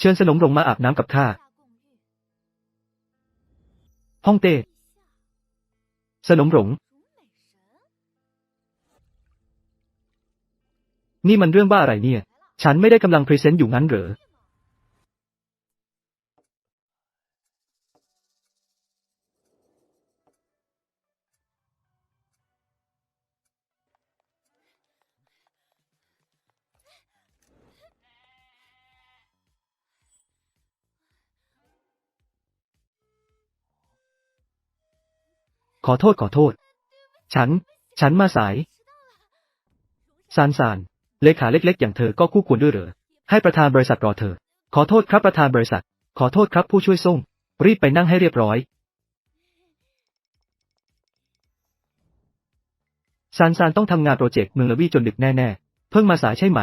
เชิญสนมหลงมาอาบน้ำกับข้า ฮ่องเต้ สนมหลง นี่มันเรื่องบ้าอะไรเนี่ย ฉันไม่ได้กำลังพรีเซนต์อยู่งั้นเหรอ ขอโทษขอโทษ ฉัน ฉันมาสาย ซานซาน เลขาเล็กๆ อย่างเธอก็คู่ควรด้วยเหรอ ให้ประธานบริษัทรอเธอ ขอโทษครับประธานบริษัท ขอโทษครับผู้ช่วยส่ง รีบไปนั่งให้เรียบร้อย ซานซานต้องทำงานโปรเจกต์เมืองละวี่จนดึกแน่ๆ เพิ่งมาสายใช่ไหม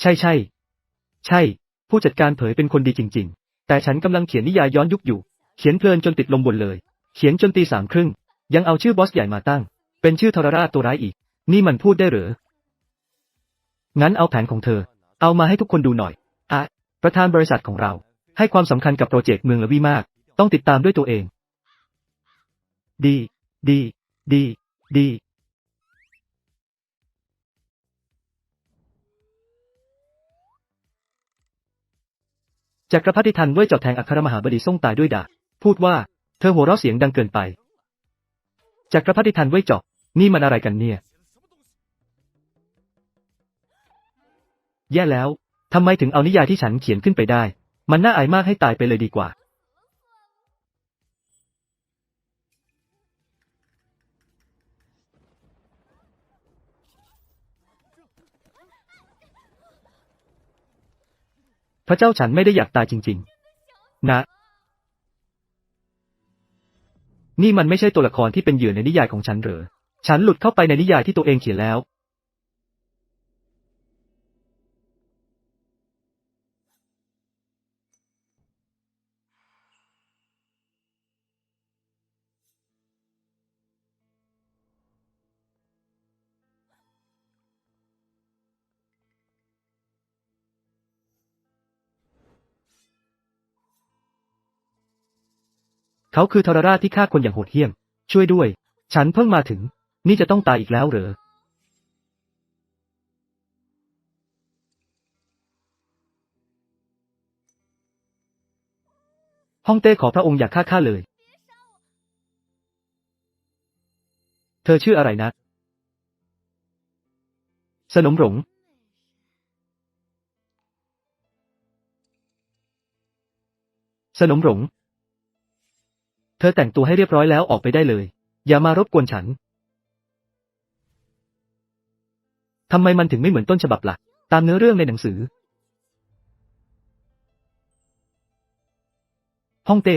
ใช่ใช่ ใช่ ผู้จัดการเผยเป็นคนดีจริง ๆ แต่ฉันกำลังเขียนนิยายย้อนยุคอยู่ เขียนเพลินจนติดลมบนเลย เขียนจนตีสามครึ่ง ยังเอาชื่อบอสใหญ่มาตั้ง เป็นชื่อทรราชตัวร้ายอีก นี่มันพูดได้หรือ งั้นเอาแผนของเธอ เอามาให้ทุกคนดูหน่อยอะประธานบริษัทของเรา ให้ความสำคัญกับโปรเจกต์เมืองละวี่มาก ต้องติดตามด้วยตัวเอง ดี ดี ดี ดีจักรพรรดิทันเว่ยเจาะแทงอัครมหาบดีส่งตายด้วยดาบพูดว่า เธอหัวเราะเสียงดังเกินไป จักรพรรดิทันเว่ยเจาะนี่มันอะไรกันเนี่ย แย่แล้วทำไมถึงเอานิยายที่ฉันเขียนขึ้นไปได้ มันน่าอายมากให้ตายไปเลยดีกว่า พระเจ้าฉันไม่ได้อยากตายจริง ๆ นะ นี่มันไม่ใช่ตัวละครที่เป็นเหยื่อในนิยายของฉันเหรอ ฉันหลุดเข้าไปในนิยายที่ตัวเองเขียนแล้ว เขาคือทรราชที่ฆ่าคนอย่างโหดเหี้ยม ช่วยด้วย ฉันเพิ่งมาถึง นี่จะต้องตายอีกแล้วเหรอ ฮ่องเต้ขอพระองค์อย่าฆ่าข้าเลย เธอชื่ออะไรนะ สนมหลงสนมหลง เธอแต่งตัวให้เรียบร้อยแล้วออกไปได้เลย อย่ามารบกวนฉัน ทำไมมันถึงไม่เหมือนต้นฉบับละ่ะ ตามเนื้อเรื่องในหนังสือฮ่องเต้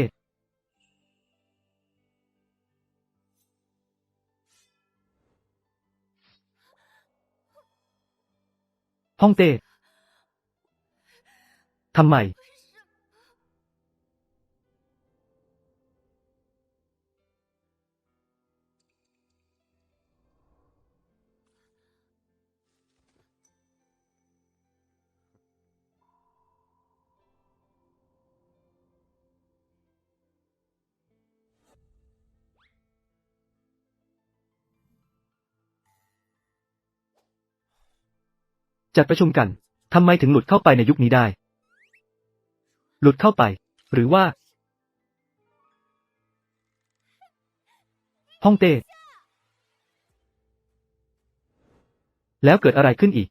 ฮ่องเต้ทำไม จัดประชุมกัน ทำไมถึงหลุดเข้าไปในยุคนี้ได้ หลุดเข้าไป หรือว่าฮ่องเต้แล้วเกิดอะไรขึ้นอีก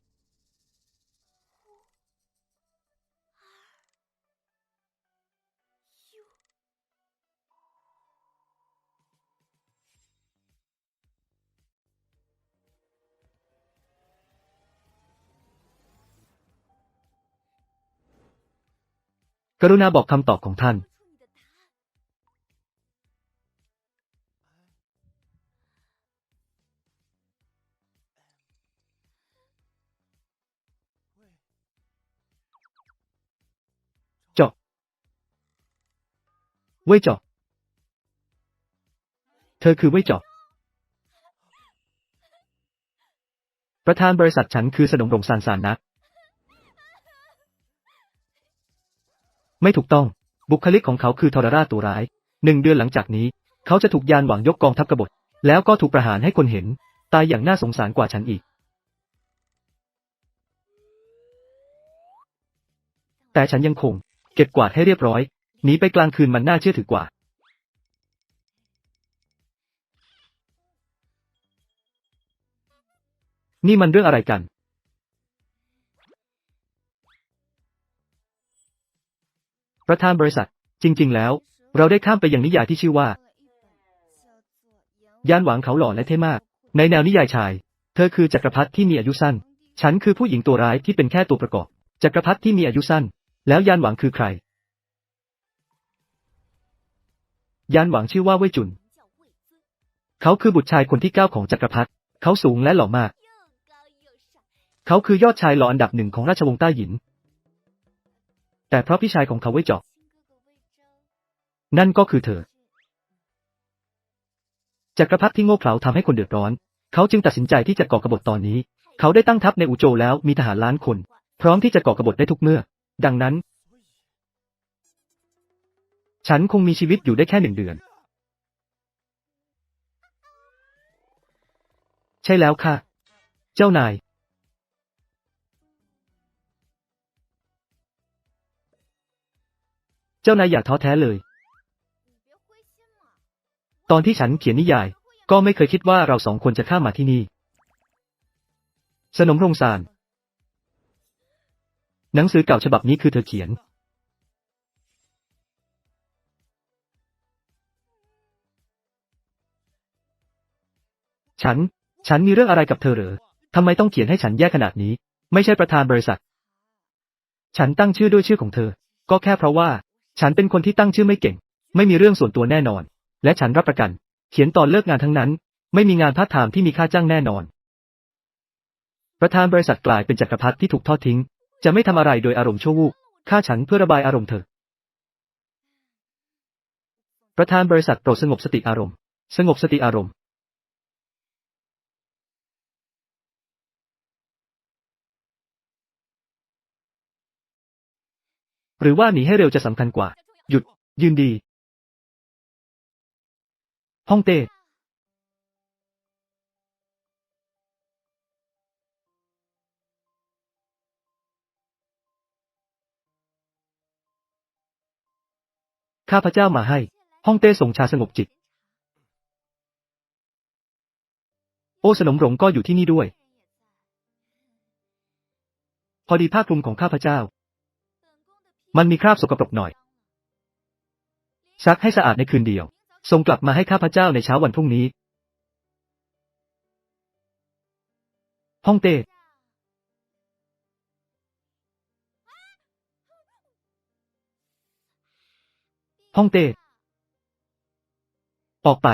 กรุณาบอกคำตอบของท่าน เจาะ เว่ยเจาะ เธอคือเว่ยเจาะ ประธานบริษัทฉันคือสนมรงซานซานนะ ไม่ถูกต้อง บุคลิกของเขาคือทรราชตัวร้ายหนึ่งเดือนหลังจากนี้ เขาจะถูกยานหวังยกกองทัพกบฏ แล้วก็ถูกประหารให้คนเห็น ตายอย่างน่าสงสารกว่าฉันอีก แต่ฉันยังคง เก็บกวาดให้เรียบร้อยหนีไปกลางคืนมันน่าเชื่อถือกว่า นี่มันเรื่องอะไรกัน ประธานบริษัท จริง ๆ แล้ว เราได้ข้ามไปยังนิยายที่ชื่อว่ายานหวังเขาหล่อและเท่มาก ในแนวนิยายชาย เธอคือจักรพรรดิที่มีอายุสั้น ฉันคือผู้หญิงตัวร้ายที่เป็นแค่ตัวประกอบ จักรพรรดิที่มีอายุสั้น แล้วยานหวังคือใคร ยานหวังชื่อว่าเว่ยจุน เขาคือบุตรชายคนที่เก้าของจักรพรรดิ เขาสูงและหล่อมาก เขาคือยอดชายหล่ออันดับหนึ่งของราชวงศ์ต้าหยิน แต่เพราะพี่ชายของเขาไว้จาะนั่นก็คือเธอ จักรพรรดิที่โง่เขลาทำให้คนเดือดร้อน เขาจึงตัดสินใจที่จะก่อกบฏตอนนี้ เขาได้ตั้งทัพในอูโจแล้วมีทหารล้านคน พร้อมที่จะก่อกบฏได้ทุกเมื่อ ดังนั้น ฉันคงมีชีวิตอยู่ได้แค่หนึ่งเดือน ใช่แล้วค่ะ เจ้านาย จ้านายอย่าท้อแท้เลย ตอนที่ฉันเขียนนิยาย ก็ไม่เคยคิดว่าเราสองคนจะข้ามมาที่นี่ สนมรงซานหนังสือเก่าฉบับนี้คือเธอเขียน ฉัน ฉันมีเรื่องอะไรกับเธอเหรอทำไมต้องเขียนให้ฉันแย่ขนาดนี้ ไม่ใช่ประธานบริษัท ฉันตั้งชื่อด้วยชื่อของเธอ ก็แค่เพราะว่า ฉันเป็นคนที่ตั้งชื่อไม่เก่ง ไม่มีเรื่องส่วนตัวแน่นอน และฉันรับประกัน เขียนตอนเลิกงานทั้งนั้น ไม่มีงานพาร์ทไทม์ที่มีค่าจ้างแน่นอน ประธานบริษัทกลายเป็นจักรพรรดิที่ถูกทอดทิ้ง จะไม่ทำอะไรโดยอารมณ์ชั่ววูบฆ่าฉันเพื่อระบายอารมณ์เธอ ประธานบริษัทโปรดสงบสติอารมณ์ สงบสติอารมณ์ หรือว่าหนีให้เร็วจะสำคัญกว่า หยุด ยืนดีฮ่องเต้ข้าพเจ้ามาให้ฮ่องเต้ส่งชาสงบจิต โอ้สนมหลงก็อยู่ที่นี่ด้วย พอดีผ้าคลุมของข้าพเจ้า มันมีคราบสกปรกหน่อย ซักให้สะอาดในคืนเดียวส่งกลับมาให้ข้าพเจ้าในเช้าวันพรุ่งนี้ฮ่องเต้ฮ่องเต้ออกไป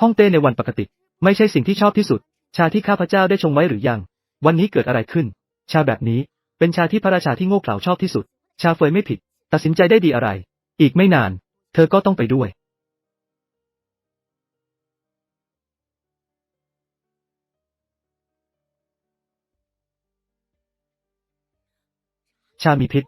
ฮ่องเต้ในวันปกติ ไม่ใช่สิ่งที่ชอบที่สุด ชาที่ข้าพเจ้าได้ชงไว้หรือยัง วันนี้เกิดอะไรขึ้น ชาแบบนี้ เป็นชาที่พระราชาที่โง่เขลาชอบที่สุด ชาเฟยไม่ผิด ตัดสินใจได้ดีอะไร อีกไม่นาน เธอก็ต้องไปด้วย ชามีพิษ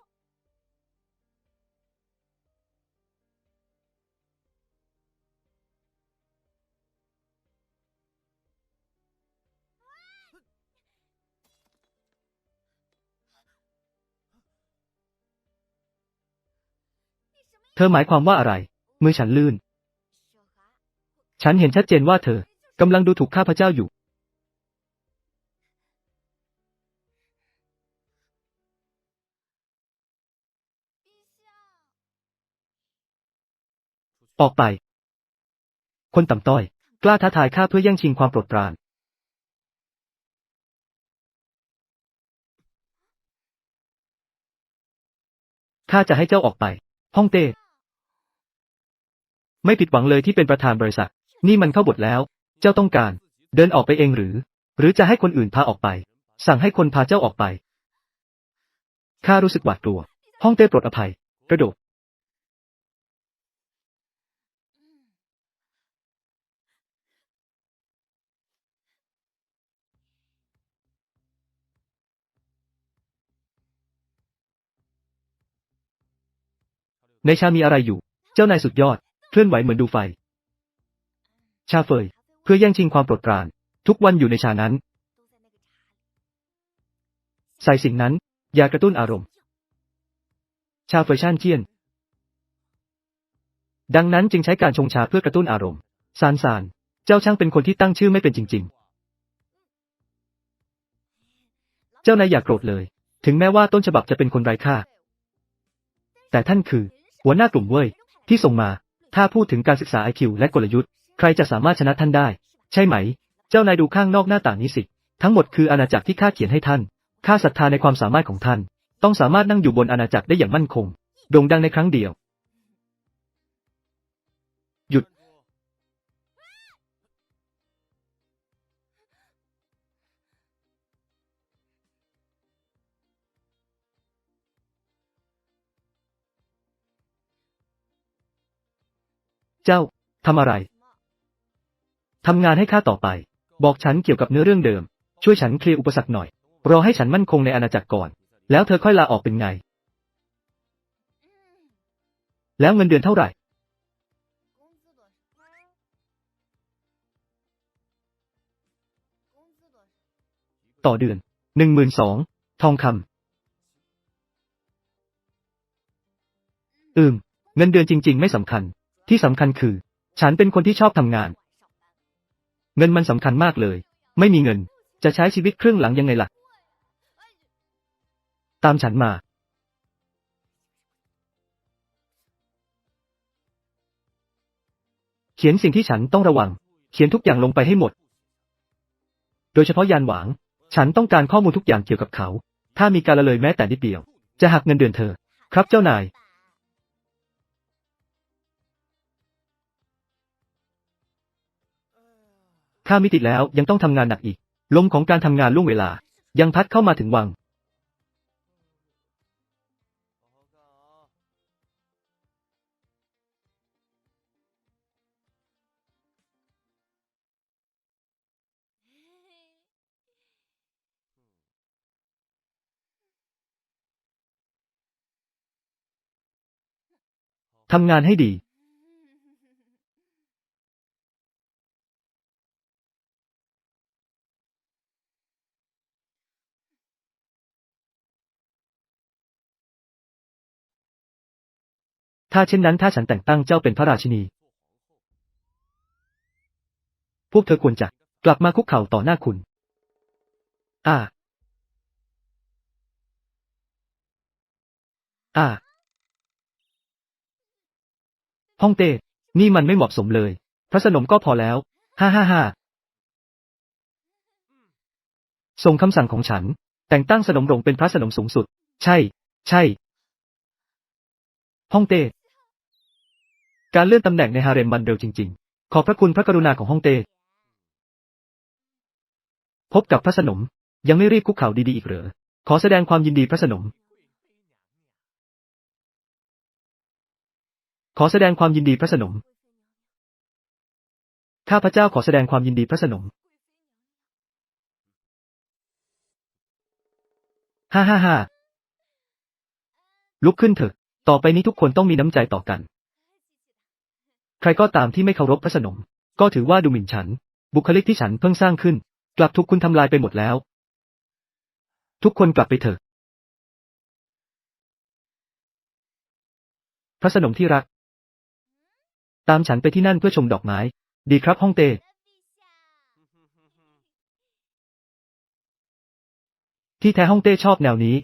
ธอหมายความว่าอะไร มือฉันลื่น ฉันเห็นชัดเจนว่าเธอกำลังดูถูกข้าพเจ้าอยู่ ออกไป คนต่ำต้อย กล้าท้าทายข้าเพื่อแย่งชิงความโปรดปราน ข้าจะให้เจ้าออกไป ฮ่องเต้ ไม่ผิดหวังเลยที่เป็นประธานบริษัท นี่มันเข้าบทแล้ว เจ้าต้องการ เดินออกไปเองหรือ หรือจะให้คนอื่นพาออกไป สั่งให้คนพาเจ้าออกไป ข้ารู้สึกหวาดกลัวฮ่องเต้โปรดอภัย กระโดด ในชามีอะไรอยู่ เจ้านายสุดยอด เคลื่อนไหวเหมือนดูไฟ ชาเฟย เพื่อแย่งชิงความโปรดปราน ทุกวันอยู่ในชานั้น ใส่สิ่งนั้น อย่ากระตุ้นอารมณ์ ชาเฟยช่านเจียน ดังนั้นจึงใช้การชงชาเพื่อกระตุ้นอารมณ์ ซานซาน เจ้าช่างเป็นคนที่ตั้งชื่อไม่เป็นจริง ๆ เจ้านายอย่ากโกรธเลย ถึงแม้ว่าต้นฉบับจะเป็นคนไร้ค่า แต่ท่านคือ หัวหน้ากลุ่มเว่ยที่ส่งมา ถ้าพูดถึงการศึกษา IQ และกลยุทธ์ ใครจะสามารถชนะท่านได้ ใช่ไหม เจ้านายดูข้างนอกหน้าต่างนี้สิ ทั้งหมดคืออาณาจักรที่ข้าเขียนให้ท่าน ข้าศรัทธาในความสามารถของท่าน ต้องสามารถนั่งอยู่บนอาณาจักรได้อย่างมั่นคง โด่งดังในครั้งเดียว เจ้า ทำอะไร ทำงานให้ข้าต่อไป บอกฉันเกี่ยวกับเนื้อเรื่องเดิม ช่วยฉันเคลียร์อุปสรรคหน่อย รอให้ฉันมั่นคงในอาณาจักรก่อน แล้วเธอค่อยลาออกเป็นไง แล้วเงินเดือนเท่าไหร่ ต่อเดือน หนึ่งหมื่นสอง ทองคำ อืม เงินเดือนจริง ๆ ไม่สำคัญ ที่สำคัญคือ ฉันเป็นคนที่ชอบทำงาน เงินมันสำคัญมากเลย ไม่มีเงิน จะใช้ชีวิตครึ่งหลังยังไงล่ะ ตามฉันมา เขียนสิ่งที่ฉันต้องระวัง เขียนทุกอย่างลงไปให้หมด โดยเฉพาะยานหวาง ฉันต้องการข้อมูลทุกอย่างเกี่ยวกับเขา ถ้ามีการละเลยแม้แต่นิดเดียว จะหักเงินเดือนเธอ ครับเจ้านาย ข้ามิติดแล้วยังต้องทำงานหนักอีก ลมของการทำงานล่วงเวลา ยังพัดเข้ามาถึงวัง ทำงานให้ดี ถ้าเช่นนั้นถ้าฉันแต่งตั้งเจ้าเป็นพระราชินี พวกเธอควรจะกลับมาคุกเข่าต่อหน้าคุณ อ่า อ่า ฮ่องเต้ นี่มันไม่เหมาะสมเลย พระสนมก็พอแล้ว ฮ่าฮ่าฮ่าส่งคำสั่งของฉัน แต่งตั้งสนมรงเป็นพระสนมสูงสุด ใช่ ใช่ฮ่องเต้ การเลื่อนตำแหน่งในฮาเร็มมันเร็วจริง ๆ ขอบพระคุณพระกรุณาของฮ่องเต้ พบกับพระสนม ยังไม่รีบคุกเข่าดีๆอีกเหรอ ขอแสดงความยินดีพระสนม ขอแสดงความยินดีพระสนม ข้าพระเจ้าขอแสดงความยินดีพระสนม ฮ่าฮ่าฮ่าลุกขึ้นเถอะ ต่อไปนี้ทุกคนต้องมีน้ำใจต่อกัน ใครก็ตามที่ไม่เคารพพระสนม ก็ถือว่าดูหมิ่นฉัน บุคลิกที่ฉันเพิ่งสร้างขึ้น กลับถูกคุณทำลายไปหมดแล้ว ทุกคนกลับไปเถอะ พระสนมที่รัก ตามฉันไปที่นั่นเพื่อชมดอกไม้ ดีครับฮ่องเต้ที่แท้ฮ่องเต้ชอบแนวนี้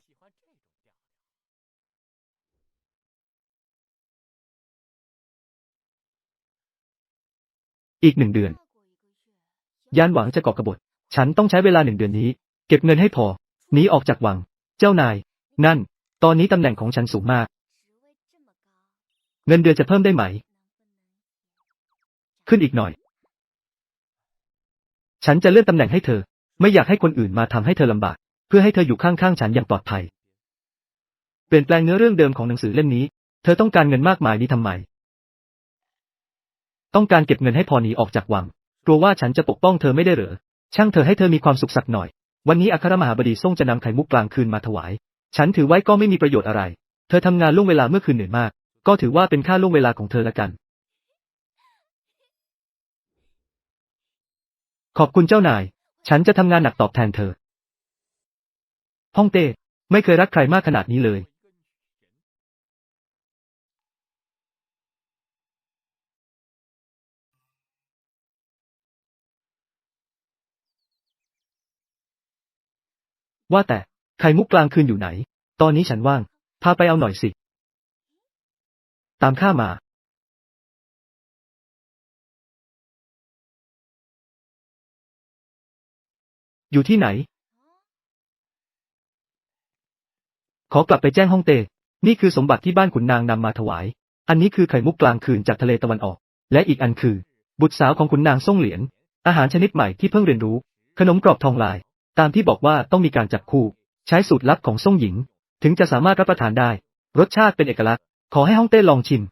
อีกหนึ่งเดือน ยานหวังจะก่อกบฏ ฉันต้องใช้เวลาหนึ่งเดือนนี้ เก็บเงินให้พอ หนีออกจากวัง เจ้านาย นั่น ตอนนี้ตำแหน่งของฉันสูงมาก เงินเดือนจะเพิ่มได้ไหม ขึ้นอีกหน่อย ฉันจะเลื่อนตำแหน่งให้เธอ ไม่อยากให้คนอื่นมาทำให้เธอลำบาก เพื่อให้เธออยู่ข้างๆฉันอย่างปลอดภัย เปลี่ยนแปลงเนื้อเรื่องเดิมของหนังสือเล่มนี้ เธอต้องการเงินมากมายนี้ทำไม ต้องการเก็บเงินให้พอหนีออกจากวัง กลัวว่าฉันจะปกป้องเธอไม่ได้เหรอ ช่างเธอให้เธอมีความสุขสักหน่อย วันนี้อัครมหาบดีส่งจะนำไข่มุกกลางคืนมาถวาย ฉันถือไว้ก็ไม่มีประโยชน์อะไร เธอทำงานล่วงเวลาเมื่อคืนเหนื่อยมาก ก็ถือว่าเป็นค่าล่วงเวลาของเธอละกัน ขอบคุณเจ้านาย ฉันจะทำงานหนักตอบแทนเธอ ฮ่องเต้ ไม่เคยรักใครมากขนาดนี้เลย ว่าแต่ ไข่มุกกลางคืนอยู่ไหน ตอนนี้ฉันว่าง พาไปเอาหน่อยสิ ตามข้ามา อยู่ที่ไหน ขอกลับไปแจ้งฮ่องเต นี่คือสมบัติที่บ้านขุนนางนำมาถวาย อันนี้คือไข่มุกกลางคืนจากทะเลตะวันออก และอีกอันคือ บุตรสาวของขุนนางซ่งเหลียนอาหารชนิดใหม่ที่เพิ่งเรียนรู้ ขนมกรอบทองลาย ตามที่บอกว่าต้องมีการจับคู่ ใช้สูตรลับของซ่งหญิง ถึงจะสามารถรับประทานได้ รสชาติเป็นเอกลักษณ์ ขอให้ฮ่องเต้ลองชิม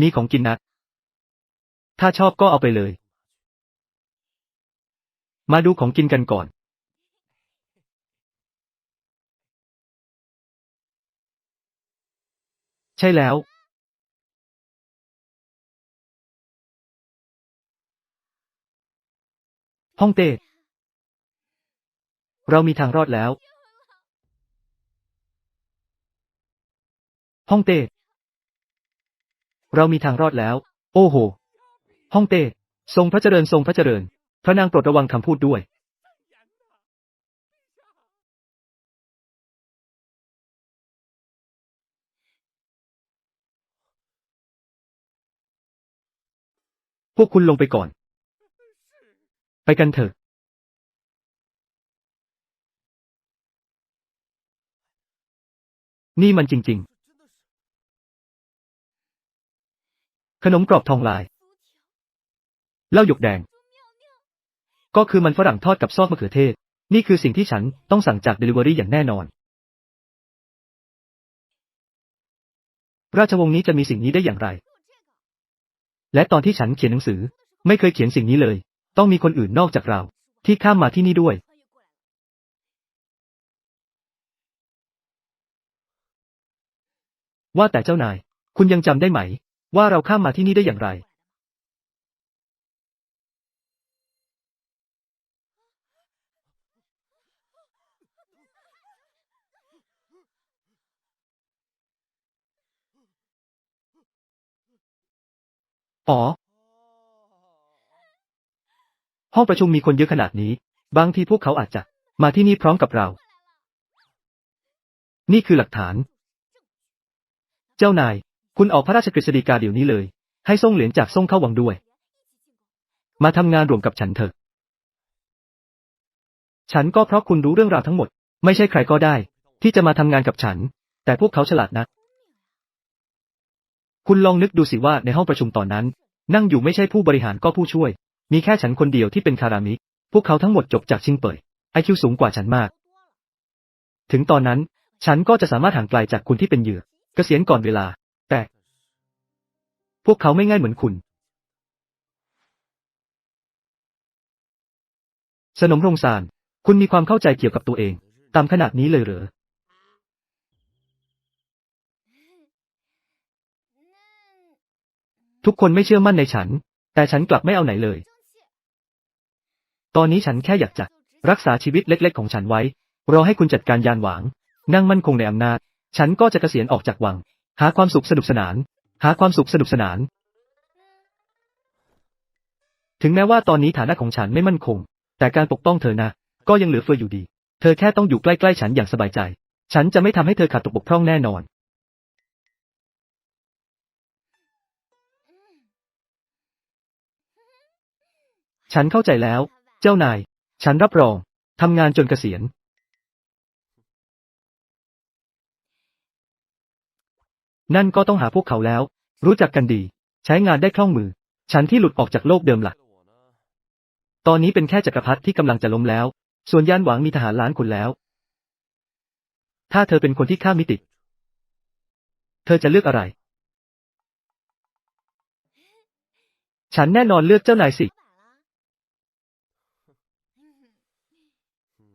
มีของกินนะถ้าชอบก็เอาไปเลย มาดูของกินกันก่อนใช่แล้ว ฮ่องเต้ เรามีทางรอดแล้ว ฮ่องเต้ เรามีทางรอดแล้ว โอ้โห ฮ่องเต้ ทรงพระเจริญทรงพระเจริญ พระนางโปรดระวังคำพูดด้วย พวกคุณลงไปก่อน ไปกันเถอะ นี่มันจริง ๆ ขนมกรอบทองลาย เหล้าหยกแดง ก็คือมันฝรั่งทอดกับซอสมะเขือเทศ นี่คือสิ่งที่ฉันต้องสั่งจาก Delivery อย่างแน่นอน ราชวงศ์นี้จะมีสิ่งนี้ได้อย่างไร และตอนที่ฉันเขียนหนังสือ ไม่เคยเขียนสิ่งนี้เลย ต้องมีคนอื่นนอกจากเรา ที่ข้ามมาที่นี่ด้วย ว่าแต่เจ้านาย คุณยังจำได้ไหม ว่าเราข้ามมาที่นี่ได้อย่างไร อ๋อ ห้องประชุมมีคนเยอะขนาดนี้ บางทีพวกเขาอาจจะมาที่นี่พร้อมกับเรา นี่คือหลักฐาน เจ้านาย คุณออกพระราชกฤษฎีกาเดี๋ยวนี้เลย ให้ส่งเหรียญจากส่งเข้าวังด้วย มาทำงานรวมกับฉันเถอะ ฉันก็เพราะคุณรู้เรื่องราวทั้งหมด ไม่ใช่ใครก็ได้ ที่จะมาทำงานกับฉัน แต่พวกเขาฉลาดนัก คุณลองนึกดูสิว่าในห้องประชุมตอนนั้น นั่งอยู่ไม่ใช่ผู้บริหารก็ผู้ช่วย มีแค่ฉันคนเดียวที่เป็นคารามิ พวกเขาทั้งหมดจบจากชิงเป่ยไอคิวสูงกว่าฉันมาก ถึงตอนนั้น ฉันก็จะสามารถห่างไกลจากคุณที่เป็นเหยื่อ เกษียณก่อนเวลา แต่ พวกเขาไม่ง่ายเหมือนคุณสนมรงซานคุณมีความเข้าใจเกี่ยวกับตัวเอง ตามขนาดนี้เลยเหรอ ทุกคนไม่เชื่อมั่นในฉัน แต่ฉันกลับไม่เอาไหนเลย ตอนนี้ฉันแค่อยากจะรักษาชีวิตเล็ก ๆ ของฉันไว้ รอให้คุณจัดการยานหวางนั่งมั่นคงในอำนาจ ฉันก็จะเกษียณออกจากวัง หาความสุขสนุกสนาน หาความสุขสนุกสนาน ถึงแม้ว่าตอนนี้ฐานะของฉันไม่มั่นคง แต่การปกป้องเธอนะ ก็ยังเหลือเฟืออยู่ดี เธอแค่ต้องอยู่ใกล้ๆฉันอย่างสบายใจ ฉันจะไม่ทำให้เธอขาดตกบกพร่องแน่นอน ฉันเข้าใจแล้ว เจ้านาย ฉันรับรอง ทำงานจนเกษียณ นั่นก็ต้องหาพวกเขาแล้ว รู้จักกันดี ใช้งานได้คล่องมือ ฉันที่หลุดออกจากโลกเดิมหลัก ตอนนี้เป็นแค่จักรพรรดิที่กำลังจะล้มแล้ว ส่วนย่านหวังมีทหารล้านคนแล้ว ถ้าเธอเป็นคนที่ข้ามมิติ เธอจะเลือกอะไร ฉันแน่นอนเลือกเจ้านายสิ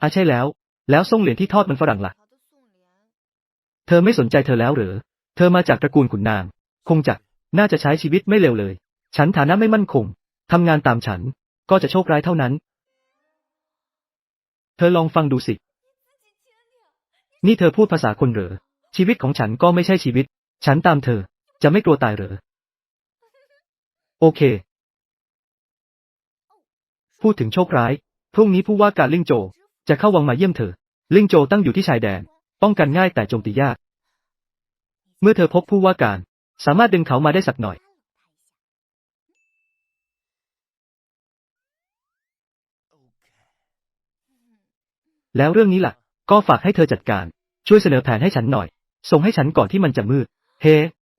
อะใช่แล้ว แล้วส่งเหรียญที่ทอดมันฝรั่งล่ะ เธอไม่สนใจเธอแล้วหรือ เธอมาจากตระกูลขุนนาง คงจะ น่าจะใช้ชีวิตไม่เร็วเลย ฉันฐานะไม่มั่นคง ทำงานตามฉัน ก็จะโชคร้ายเท่านั้น เธอลองฟังดูสิ นี่เธอพูดภาษาคนเหรอ ชีวิตของฉันก็ไม่ใช่ชีวิต ฉันตามเธอ จะไม่กลัวตายเหรอ โอเค พูดถึงโชคร้าย พรุ่งนี้ผู้ว่าการลิงโจ จะเข้าวังมาเยี่ยมเธอ ลิงโจตั้งอยู่ที่ชายแดน ป้องกันง่ายแต่โจมตียาก เมื่อเธอพบผู้ว่าการ สามารถดึงเขามาได้สักหน่อย แล้วเรื่องนี้ล่ะ ก็ฝากให้เธอจัดการ ช่วยเสนอแผนให้ฉันหน่อย ส่งให้ฉันก่อนที่มันจะมืด เฮ้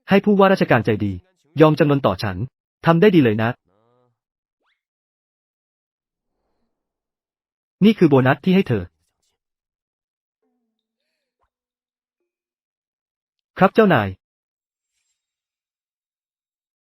ให้ผู้ว่าราชการใจดี ยอมจำนนต่อฉัน ทำได้ดีเลยนะ นี่คือโบนัสที่ให้เธอ ครับเจ้านาย